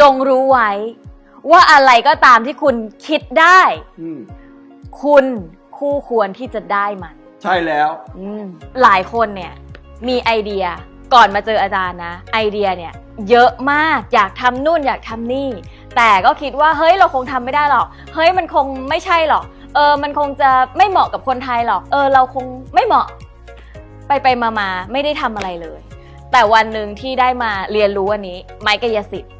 จงรู้ไว้ ว่าอะไรก็ตามที่คุณคิดได้ อืมคุณคู่ควรที่จะได้มัน ใช่แล้วอืมหลายคนเนี่ยมีไอเดียก่อนมาเจออาจารย์นะ ไอเดียเนี่ยเยอะมากอยากทำนู่นอยากทำนี่ แต่ก็คิดว่าเฮ้ยเราคงทำไม่ได้หรอก เฮ้ยมันคงไม่ใช่หรอก เออมันคงจะไม่เหมาะกับคนไทยหรอก เออเราคงไม่เหมาะ ไปไปมามาไม่ได้ทำอะไรเลย แต่วันหนึ่งที่ได้มาเรียนรู้อันนี้ ไม้กายสิทธิ์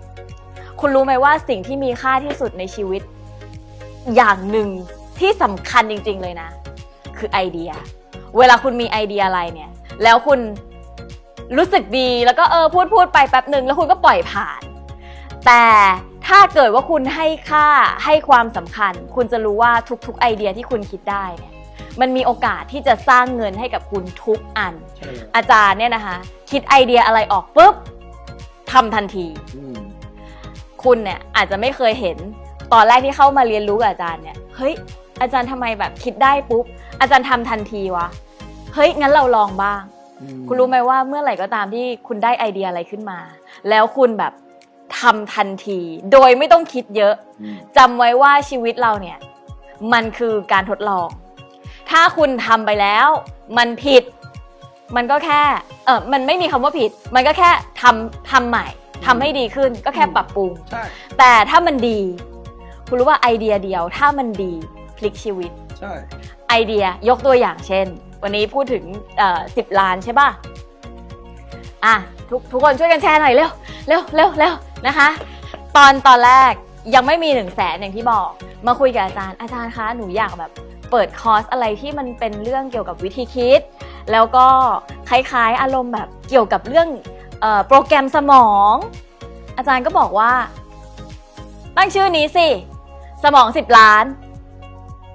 คุณรู้ไหมว่าสิ่งที่มีค่าที่สุดในชีวิต อย่างหนึ่งที่สำคัญจริง ๆ เลยนะ คือไอเดีย เวลาคุณมีไอเดียอะไรเนี่ย แล้วคุณรู้สึกดีแล้วก็เออพูดพูดไปแป๊บหนึ่งแล้วคุณก็ปล่อยผ่าน แต่ถ้าเกิดว่าคุณให้ค่าให้ความสำคัญ คุณจะรู้ว่าทุกๆ ไอเดียที่คุณคิดได้เนี่ยมันมีโอกาสที่จะสร้างเงินให้กับคุณทุกอันใช่แล้วอาจารย์เนี่ยนะคะ คิดไอเดียอะไรออกปุ๊บทำทันทีอืม คุณเนี่ยอาจจะไม่เคยเห็น ตอนแรกที่เข้ามาเรียนรู้กับอาจารย์เนี่ยเฮ้ยอาจารย์ทำไมแบบคิดได้ปุ๊บอาจารย์ทำทันทีวะเฮ้ยงั้นเราลองบ้างอืคุณรู้ไหมว่าเมื่อไหร่ก็ตามที่คุณได้ไอเดียอะไรขึ้นมา แล้วคุณแบบทำทันที โดยไม่ต้องคิดเยอะอืมจำไว้ว่าชีวิตเราเนี่ย มันคือการทดลอง ถ้าคุณทำไปแล้ว มันผิด มันก็แค่เออมันไม่มีคำว่าผิด มันก็แค่ทำทำใหม่ ทำให้ดีขึ้นก็แค่ปรับปรุง ใช่ แต่ถ้ามันดี คุณรู้ว่าไอเดียเดียว ถ้ามันดีพลิกชีวิต ใช่ ไอเดียยกตัวอย่างเช่น วันนี้พูดถึงสิบล้านใช่ป่ะ อะทุกทุกคนช่วยกันแชร์หน่อยเร็วเร็วเร็วเร็วนะคะ ตอนตอนแรกยังไม่มีหนึ่งแสนอย่างที่บอก มาคุยกับอาจารย์อาจารย์คะหนูอยากแบบ เปิดคอร์สอะไรที่มันเป็นเรื่องเกี่ยวกับวิธีคิด แล้วก็คล้ายๆอารมณ์แบบเกี่ยวกับเรื่องเออ โปรแกรมสมอง อาจารย์ก็บอกว่า ตั้งชื่อนี้สิ สมองสิบล้าน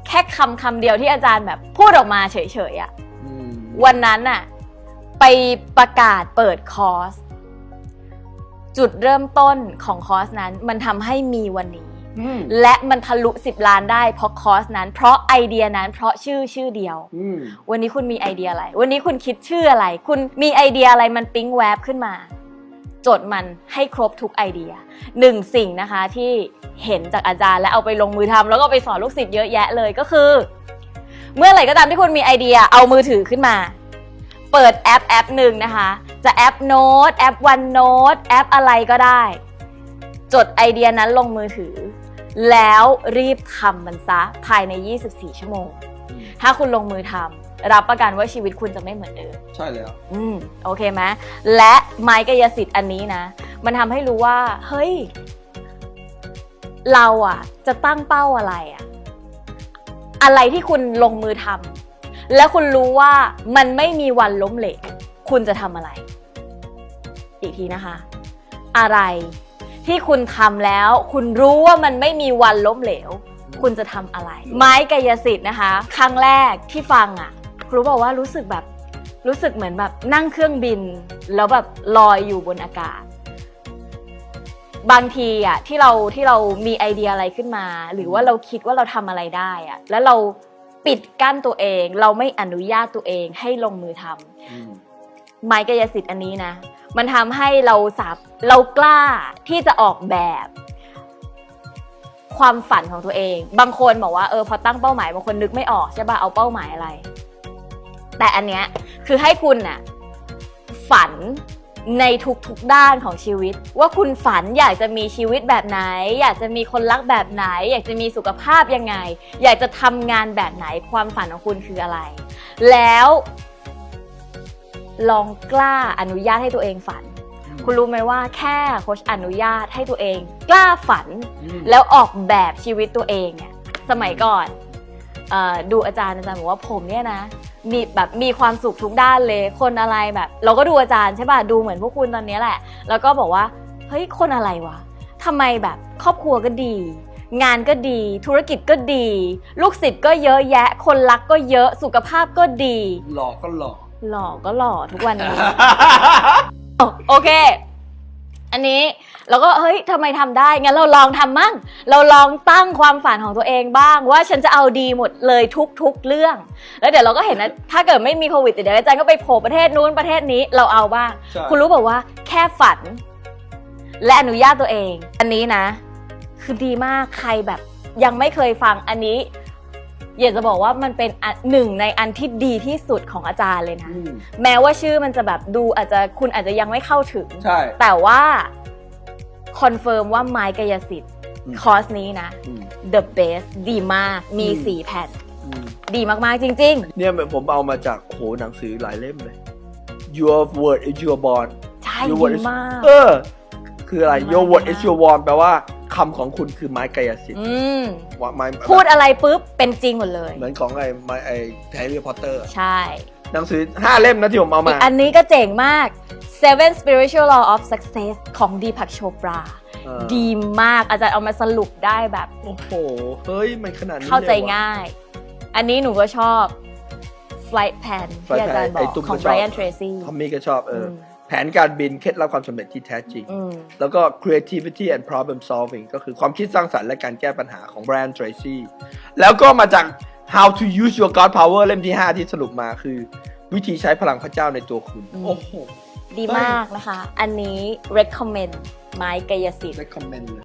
แค่คำคำเดียวที่อาจารย์แบบพูดออกมาเฉยๆอะอืมวันนั้นน่ะ ไปประกาศเปิดคอร์ส จุดเริ่มต้นของคอร์สนั้น มันทำให้มีวันนี้อืม และมันทะลุ 10 ล้านได้เพราะคอร์สนั้น เพราะไอเดียนั้นเพราะชื่อชื่อเดียวอืมวันนี้คุณมีไอเดียอะไร วันนี้คุณคิดชื่ออะไร คุณมีไอเดียอะไรมันปิ๊งแวบขึ้นมาจดมันให้ครบทุกไอเดียหนึ่งสิ่งนะคะที่เห็นจากอาจารย์และเอาไปลงมือทำแล้วก็ไปสอนลูกศิษย์เยอะแยะเลยก็คือ เมื่อไหร่ก็ตามที่คุณมีไอเดียเอามือถือขึ้นมา เปิดแอปแอปหนึ่งนะคะ จะแอปโน้ตแอปวันโน้ตแอปอะไรก็ได้ จดไอเดียนั้นลงมือถือ แล้วรีบทำมันซะภายใน 24 ชั่วโมงอืมถ้าคุณลงมือทำรับประกันว่าชีวิตคุณจะไม่เหมือนเดิม ใช่แล้ว อืมโอเคไหมและไม้กายสิทธิ์อันนี้นะ มันทำให้รู้ว่า เฮ้ย เราอะ จะตั้งเป้าอะไรอะ อะไรที่คุณลงมือทำแล้วคุณรู้ว่ามันไม่มีวันล้มเหลวคุณจะทำอะไร อีกทีนะคะ อะไร ที่คุณทำแล้ว คุณรู้ว่ามันไม่มีวันล้มเหลว คุณจะทำอะไร ไม้กายสิทธิ์นะคะ ครั้งแรกที่ฟังอะครูบอกว่ารู้สึกแบบรู้สึกเหมือนแบบนั่งเครื่องบิน แล้วแบบลอยอยู่บนอากาศ บางทีอะที่เราที่เรามีไอเดียอะไรขึ้นมา หรือว่าเราคิดว่าเราทำอะไรได้อะแล้วเราปิดกั้นตัวเอง เราไม่อนุญาตตัวเองให้ลงมือทำ ไม้กายสิทธิ์อันนี้นะ มันทำให้เราสับเรากล้าที่จะออกแบบ ความฝันของตัวเอง บางคนบอกว่าเออพอตั้งเป้าหมายบางคนนึกไม่ออกใช่ป่ะเอาเป้าหมายอะไร แต่อันเนี้ยคือให้คุณน่ะฝันในทุกๆด้านของชีวิต ว่าคุณฝันอยากจะมีชีวิตแบบไหน อยากจะมีคนรักแบบไหน อยากจะมีสุขภาพยังไง อยากจะทำงานแบบไหนความฝันของคุณคืออะไร แล้ว ลองกล้าอนุญาตให้ตัวเองฝัน คุณรู้ไหมว่าแค่โค้ชอนุญาตให้ตัวเอง กล้าฝันอืมแล้วออกแบบชีวิตตัวเองเนี่ยสมัยก่อนเออดูอาจารย์อาจารย์บอกว่าผมเนี่ยนะมีแบบมีความสุขทุกด้านเลย คนอะไรแบบ เราก็ดูอาจารย์ใช่ป่ะดูเหมือนพวกคุณตอนนี้แหละ แล้วก็บอกว่าเฮ้ยคนอะไรวะทำไมแบบครอบครัวก็ดี งานก็ดี ธุรกิจก็ดี ลูกศิษย์ก็เยอะแยะ คนรักก็เยอะสุขภาพก็ดี หล่อก็หล่อ หล่อก็หล่อทุกวันนี้ โอเค อันนี้เราก็เฮ้ยทำไมทำได้ งั้นเราลองทำมั่ง เราลองตั้งความฝันของตัวเองบ้าง ว่าฉันจะเอาดีหมดเลยทุกๆเรื่อง แล้วเดี๋ยวเราก็เห็นนะถ้าเกิดไม่มีโควิดเดี๋ยวอาจารย์ก็ไปโผล่ประเทศนู้นประเทศนี้เราเอาบ้าง ใช่ คุณรู้บอกว่าแค่ฝัน และอนุญาตตัวเอง อันนี้นะ คือดีมากใครแบบยังไม่เคยฟังอันนี้ อยากจะบอกว่ามันเป็นอันหนึ่งในอันที่ดีที่สุดของอาจารย์เลยนะ อืมแม้ว่าชื่อมันจะแบบดูอาจจะคุณอาจจะยังไม่เข้าถึง ใช่ แต่ว่าคอนเฟิร์มว่าไม้กายสิทธิ์อืม คอร์สนี้นะ อืม the best ดีมาก มีอืม สี่แผ่น อืมดีมากๆจริง เนี่ยผมเอามาจากโอ้โหหนังสือหลายเล่มเลย Your word is your bond ๆ ใช่ Your ดี word is มาก เออ คืออะไรดีมาก Your word ดีมาก is your bond แปลว่า คำของคุณคือไม้กายสิทธิ์อืมว่าไม้พูดอะไรปุ๊บเป็นจริงหมดเลย เหมือนของไอ้ไม้ไอ้แฮร์รี่พอตเตอร์ใช่หนังสือห้าเล่มนะที่ผมเอาอีมากอันนี้ก็เจ๋งมาก Seven Spiritual Law of Success ของดีพักโชปราเออดีมากอาจารย์เอามาสรุปได้แบบ โอ้โห เฮ้ย มันขนาดนี้เข้าใจลยวะง่าย อันนี้หนูก็ชอบ Flight Plan ที่ Flight อาจารย์ Plan บอไอ้กตุ้มของก็ชอบ Brian Tracy ทอมมี่ก็ชอบเอออมแผ นการบินเคล็ดลับความสำเร็จที่แท้จริงอืมแล้วก็ creativity and problem solving ก็คือความคิดสร้างสรรค์และการแก้ปัญหาของ Brian Tracy แล้วก็มาจาก how to use your God power เล่มที่ 5 ที่สรุปมาคือ วิธีใช้พลังพระเจ้าในตัวคุณอืมโอ้โห ดีมากนะคะ อันนี้ recommend ไม้กายสิทธิ์ recommend เลย